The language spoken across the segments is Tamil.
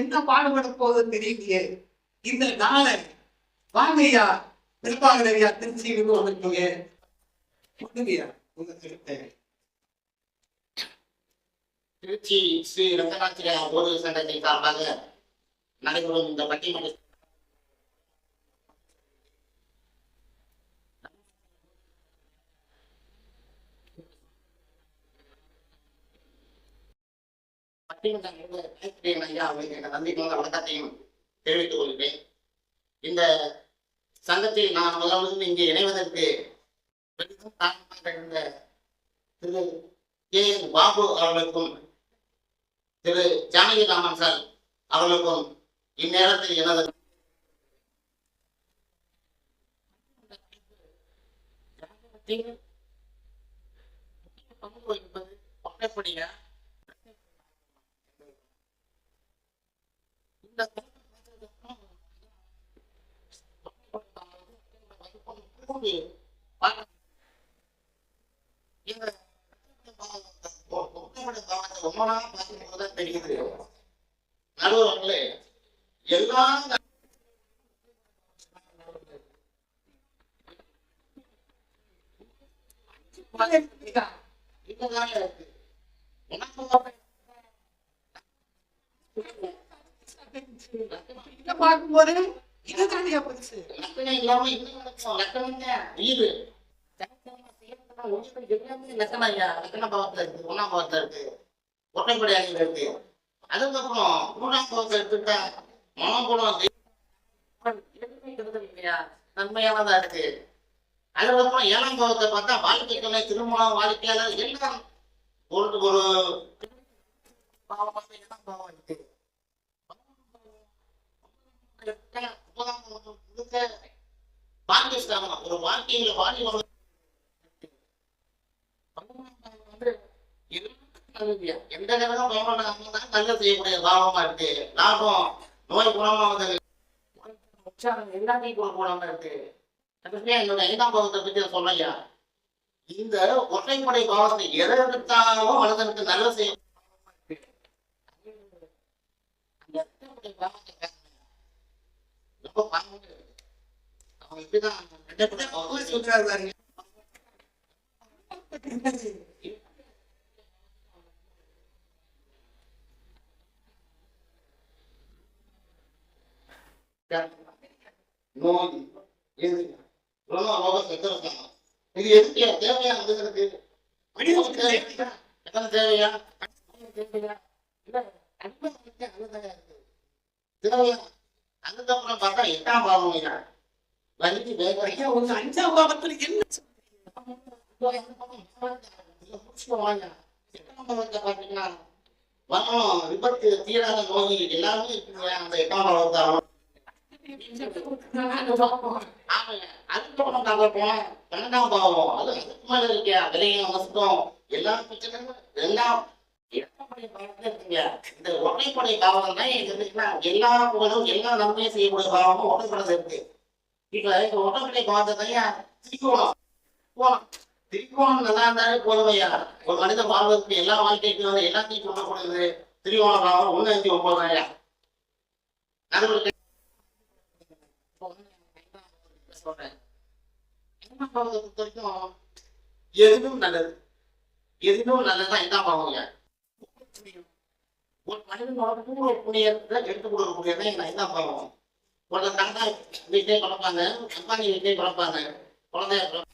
என்ன பாடுபட போதும் தெரியலையே. இந்த நாளை வாங்கய்யா திருப்பாகலையா திருச்சியிலிருந்து வந்திருக்கீங்க சொல்லுங்கய்யா உங்க கருத்தை. திருச்சி ஸ்ரீ ரங்கநாச்சியா போது சங்கத்தின் சார்பாக நடைபெறும் இந்த பட்டிமன்ற ஐயா அவர்களுக்கு என் வணக்கத்தையும் தெரிவித்துக் கொள்கிறேன் இந்த சங்கத்தில் நான் முதலாவது இங்கே இணைவதற்கு பெரிதும் காரணமாக இருந்த திரு கே என் பாபு அவர்களுக்கும் திரு ஜானகிராமன் சார் அவர்களுக்கும் இந்நேரத்தில் எனது பங்கு வகிப்பது ஒற்றைப்படியா இந்த இந்த தெரியுது நடுவர்களே எல்லா இப்பதான் இருக்கு எனக்கு இத இதுதானே லக்கணம் இல்லாம இன்னும் நடக்கும் லக்கணம் தான் வீடு. எல்லாமே லக்கணம் ஐயா லக்கண பாவத்துல இருக்கு ஒன்னாம் பாவத்துல இருக்கு ஒற்றைப்படை அணியில் இருக்கு. அதுக்கப்புறம் மூணாம் பாவத்தை எடுத்துட்டா மனோகுணம் இல்லையா? நன்மையானதா இருக்கு. அதுக்கப்புறம் ஏழாம் பாவத்தை பார்த்தா வாழ்க்கை திருமணம் வாழ்க்கையாளர் எல்லாம் ஒரு ஒரு ஏழாம் பாவம் இருக்கு. ஒரு வாடி எந்த நேரம் நல்ல செய்யக்கூடிய லாபமா இருக்கு. லாபம் நோய் குணமாவது உச்சாரம் எல்லாத்தையும் குணமா இருக்கு என்னோட ஐந்தாம் பாவத்தை பத்தி சொல்லையா இந்த ஒற்றைப்படை பாவத்தை எதை எடுத்தாலும் மனிதனுக்கு நல்ல செய்ய இது எதுக்கு தேவையா மனிதனுக்கு மனிதனுக்கு தேவையா எத்தனை தேவையா தேவையா இல்ல அன்புக்கு அழுதையா இருக்கு தேவையா அதுக்கப்புறம் பார்த்தா எட்டாம் பாவம் ஐயா வலிக்கு வேக ஐயா உங்க அஞ்சாம் பாவத்துல என்ன பாத்தீங்கன்னா வனம் விபத்து தீராத நோய் எல்லாமே இருக்குங்க அந்த எட்டாம் பாவத்தாலும் ஆமாங்க அதுக்கப்புறம் நாங்க போனோம் பன்னெண்டாம் பாவம் அது அதுக்கு மேல இருக்கியா விலையும் வசதம் எல்லா பிரச்சனையும் ரெண்டாம் இந்த ஒற்றைப்படை பாவம் தான் எங்க இருக்குன்னா எல்லா புகழும் எல்லா நன்மையும் செய்யக்கூடிய பாவமும் ஒற்றைப்படை இருக்கு இப்ப இந்த ஒற்றைப்படை பாவத்தை தான் திரிக்கோணம் போனோம் திரிகோணம் நல்லா இருந்தாலே போதுமையா ஒரு மனித பாவத்துக்கு எல்லா வாழ்க்கைக்கும் வந்து எல்லாத்தையும் சொல்லக்கூடியது திரிகோண பாவம் ஒண்ணு அஞ்சு ஒன்பதாயிரம் நடுவில் சொல்றேன் என்ன பொறுத்த வரைக்கும் எதுவும் நல்லது. எதுவும் நல்லதுதான் என்ன பாவங்க ஒரு மனிதனோட பூர்வ புண்ணியத்தை எடுத்து கொடுக்கக்கூடியதான் என்ன என்ன பாவம் ஒரு தங்கா வீட்டே குழப்பாங்க அம்பானி வீட்டே குழப்பாங்க குழந்தைய குழப்பாங்க.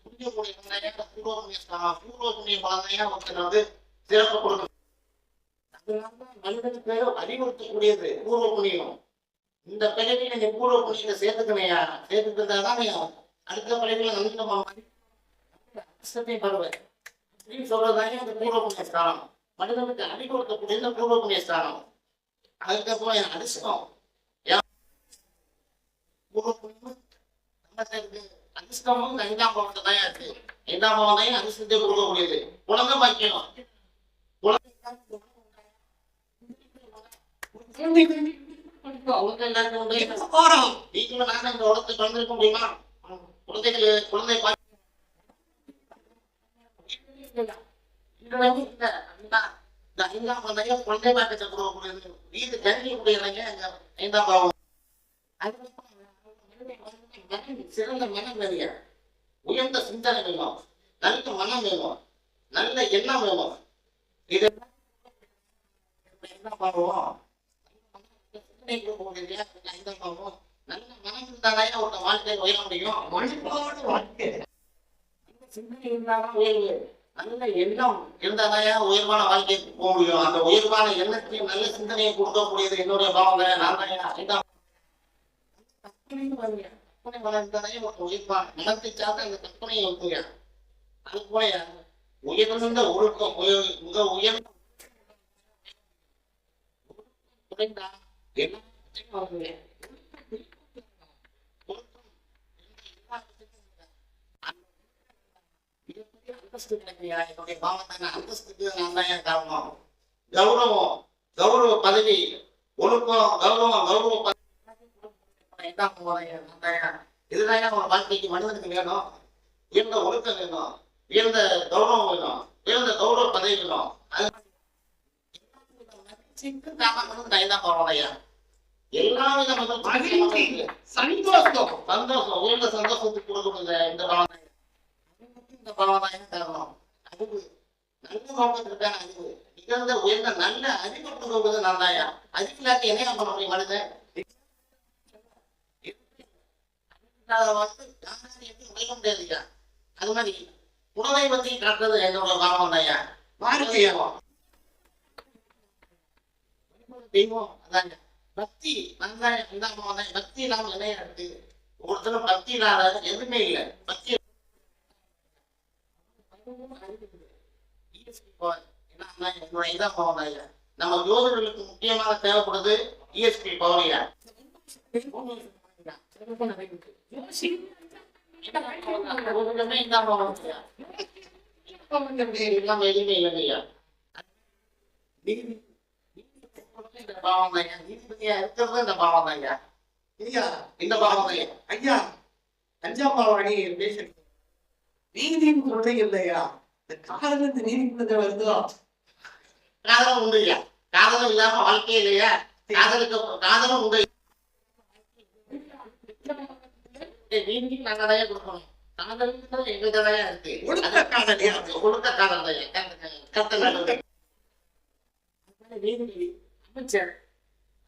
புரியக்கூடிய குழந்தைய பூர்வ புண்ணிய ஸ்தானம், பூர்வ புண்ணிய குழந்தைய ஒருத்தர் வந்து சிறப்பு கொடுக்கணும் மனிதனுக்கு அறிவுறுத்தக்கூடியது பூர்வ புண்ணியம் இந்த பிறவில நீ பூர்வ புண்ணியத்தை சேர்த்துக்கணையா சேர்த்துக்கிட்டாதான் அடுத்த பிறவில நம்பிக்கை அஷ்டத்தை பருவ சொல்றதாங்க இந்த பூர்வபுண்ணிய ஸ்தானம். மனிதனுக்கு அறிவுறுத்தக்கூடியது பூர்வ பூர்வபுண்ணிய ஸ்தானம். அதுக்கப்புறம் என் அதிர்ஷ்டம். அதிர்ஷ்டமும் ஐந்தாம் பவனத்தை தான் இருக்கு. ஐந்தாம் பாவம் தான் அதிர்ஷ்டத்தை கொடுக்கக்கூடியது. குழந்தை பாக்கியம் அவங்க எல்லாருக்கும் நீங்களும் நானும் இந்த உலகத்தை பிறந்திருக்க முடியுமா? குழந்தைகள் குழந்தை பாக்கியம் இது வந்து இந்த ஐந்தாம் குழந்தை பாக்கத்தை வீடு கணிக்கக்கூடியவங்க அங்க ஐந்தாம் பாவம் சிறந்த மனம் உயர்ந்த சிந்தனை வேணும். நல்ல மனம் வேணும். நல்ல எண்ணம் வேணும். இது என்ன பாவம் சிந்தனை ஐந்தாம் பாவம் நல்ல மனம் இருந்தாலே அவரோட வாழ்க்கை உயர முடியும். மனிதனோட வாழ்க்கை. சிந்தனை இருந்தாலும் உயர்வு நல்ல எண்ணம் இருந்தாலே உயர்வான வாழ்க்கைக்கு போக முடியும். அந்த உயர்வான எண்ணத்தையும் நல்ல சிந்தனையை கொடுக்கக்கூடியது என்னுடைய பாவங்க நான் தான் ஐந்தாம் கற்பனை உயர்வான. மனத்தை சார்ந்த அந்த கற்பனையை வைக்குங்க அது போல உயர்ந்த ஒழுக்கம் உயர் மிக உயர்ந்த குறைந்தா எல்லாத்தையும் வருங்க ஒழுக்கம் எல்லா விஷயத்தையும் மிகப்பெரிய அந்தஸ்து கிடைக்கலையா என்னுடைய பாவத்தான அந்தஸ்துக்கு நான் தான் காரணம் கௌரவம் கௌரவ பதவி ஒழுக்கம் கௌரவம் கௌரவ இதுதான் ஒரு வாழ்க்கைக்கு மனிதனுக்கு வேணும் உயர்ந்த ஒழுக்கம் வேணும் உயர்ந்த கௌரவம் வேணும் உயர்ந்த கௌரவ பதவி வேணும் அது எல்லா சந்தோஷம். சந்தோஷம். உயர்ந்த சந்தோஷத்துக்கு கொடுக்கணும் இந்த காரணம் அறிவு நல்ல நோக்கத்திற்கான அறிவு. நிகழ்ந்த உயர்ந்த நல்ல அறிவு கொடுக்கிறது நான் தாயா அறிவு இல்லாட்டி என்ன பண்ண முடியும் மனிதன்? அதை வந்து யாராலும் எப்படி உழைக்க முடியாதுயா? அது மாதிரி உணவை பத்தி காட்டுறது என்னோட பாவம் தாயா வாழ்க்கையா? தெய்வம். அதாங்க பக்தி நல்லா பாவம் பக்தி இல்லாம என்ன இருக்கு ஒருத்தரும் பக்தி இல்லாத எதுவுமே இல்லை. பக்தி நம்ம யோகர்களுக்கு முக்கியமாக தேவைப்படுது இஎஸ்பி பவனியா எல்லாம் எதுவுமே இல்லையா இந்த பாவம் ஐயா நீதிபதியா இருக்கிறது இந்த பாவம் ஐயா. ஐயா இந்த பாவம் ஐயா ஐயா அஞ்சாப்பாவாணி பேசுறீங்க நீதியின் துணை இல்லையா? இந்த காலத்து நீதிமன்ற வருதோ? காதலும் உண்டு ஐயா காதலும் இல்லாம வாழ்க்கை இல்லையா? காதலுக்கு காதலும் உண்டு நீதி தான் கொடுக்கணும். காதல் எங்க தான் இருக்கு. ஒழுக்க காதலியா? ஒழுக்க காதல் தான். கத்த நடந்து நீதிபதி அமைச்சர்.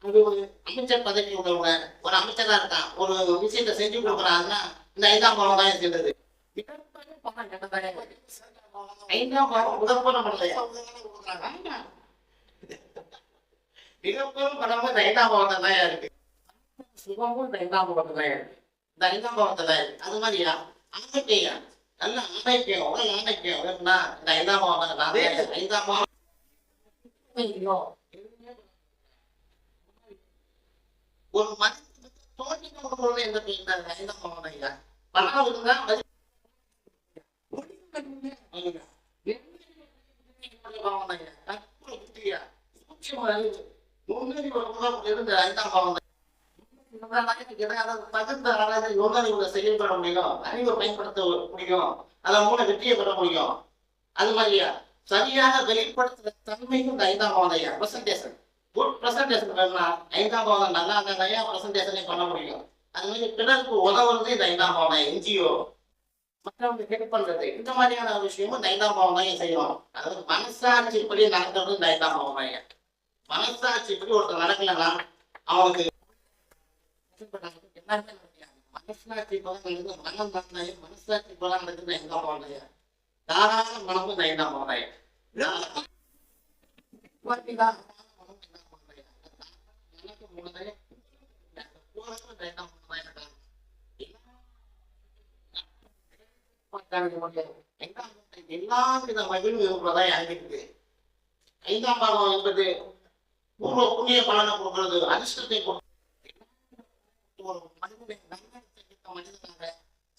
அது ஒரு அமைச்சர் பதவி உள்ளவங்க ஒரு அமைச்சரா இருக்கான். ஒரு விஷயத்தை செஞ்சு கொடுக்குறாங்கன்னா இந்த ஐந்தாம் பாவம் தான் சேர்ந்தது மிகப்பெரிய பணமும் ஐந்தாம் தான் இருக்கு சுகமும் ஐந்தாம் பாவத்தை தான் இருக்கு இந்த ஐந்தாம் தான் இருக்கு அது மாதிரியா ஆணைக்கையா நல்ல ஆணைக்கியம் உடல் ஆணைக்கியம் வேணும்னா இந்த ஐந்தாம் பாவம் தான் ஐந்தாம் ஒரு மனித தோட்டி கொடுக்கறது எந்த ஐந்தாம் பவனம் ஐயா பணம் இருந்தா மதி- ஐயா. பாவம் ஐயா கற்பனை புத்தியா சூட்சும அறிவு நுண்ணறி ஒரு முகம் இருந்த ஐந்தாம் பாவம் தகுந்த அளவு நுண்ணறிவுல செயல்பட முடியும் அறிவை பயன்படுத்த முடியும் அதன் மூலம் வெற்றியை பெற முடியும் அது மாதிரியா சரியாக வெளிப்படுத்துற தன்மையும் இந்த ஐந்தாம் பாவம் ஐயா பிரசன்டேஷன் குட் பிரசன்டேஷன் வேணும்னா ஐந்தாம் பாவம் நல்லா இருந்தா பிரசன்டேஷனே பண்ண முடியும். அது மாதிரி பிறருக்கு உதவுறது இந்த ஐந்தாம் பாவம் என்ஜிஓ. மற்றவங்க ஹெல்ப் பண்றது. இந்த மாதிரியான விஷயமும் இந்த பாவம் தான் செய்யும் அதாவது மனசாட்சிப்படி நடக்கிறது இந்த ஐந்தாம் பாவம் தான் மனசாட்சிப்படி ஒருத்தர் நடக்கலன்னா அவனுக்கு மனசாட்சி போல நடக்குது மனம் நன்மை மனசாட்சி போல நடக்குது ஐந்தாம் பாவம் தான் தாராள மனமும் இந்த பாவம் தான் வட்டிதான் மனம் ஐந்தாம் பாவம் தான் எனக்கு மூலதே போறது இந்த ஐந்தாம் பாவம் தான் எனக்கு எல்லா வித மகிழ்வு இருப்பதா அங்கிருக்கு ஐந்தாம் பாகம் என்பது பூர்வ புண்ணிய பலனை கொடுக்கிறது அதிர்ஷ்டத்தை மனிதனாக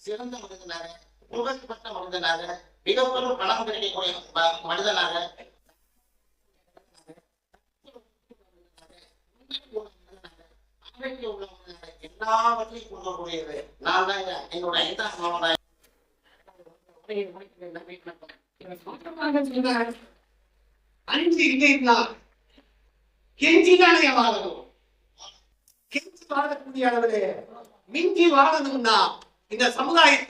சிறந்த மனிதனாக புகழ்பெற்ற மனிதனாக மிகப்பெரும் பணம் கிடைக்கக்கூடிய மனிதனாக ஆரோக்கியம் உள்ள மனிதனாக எல்லாவற்றையும் கொடுக்கக்கூடியது நான் தான் என்னோட ஐந்தாம் பாகம் அஞ்சு இல்லைன்னா கெஞ்சிதானே வாழணும் கெஞ்சி வாழக்கூடிய அளவிலே மிஞ்சி வாழணும்னா இந்த சமுதாயத்தை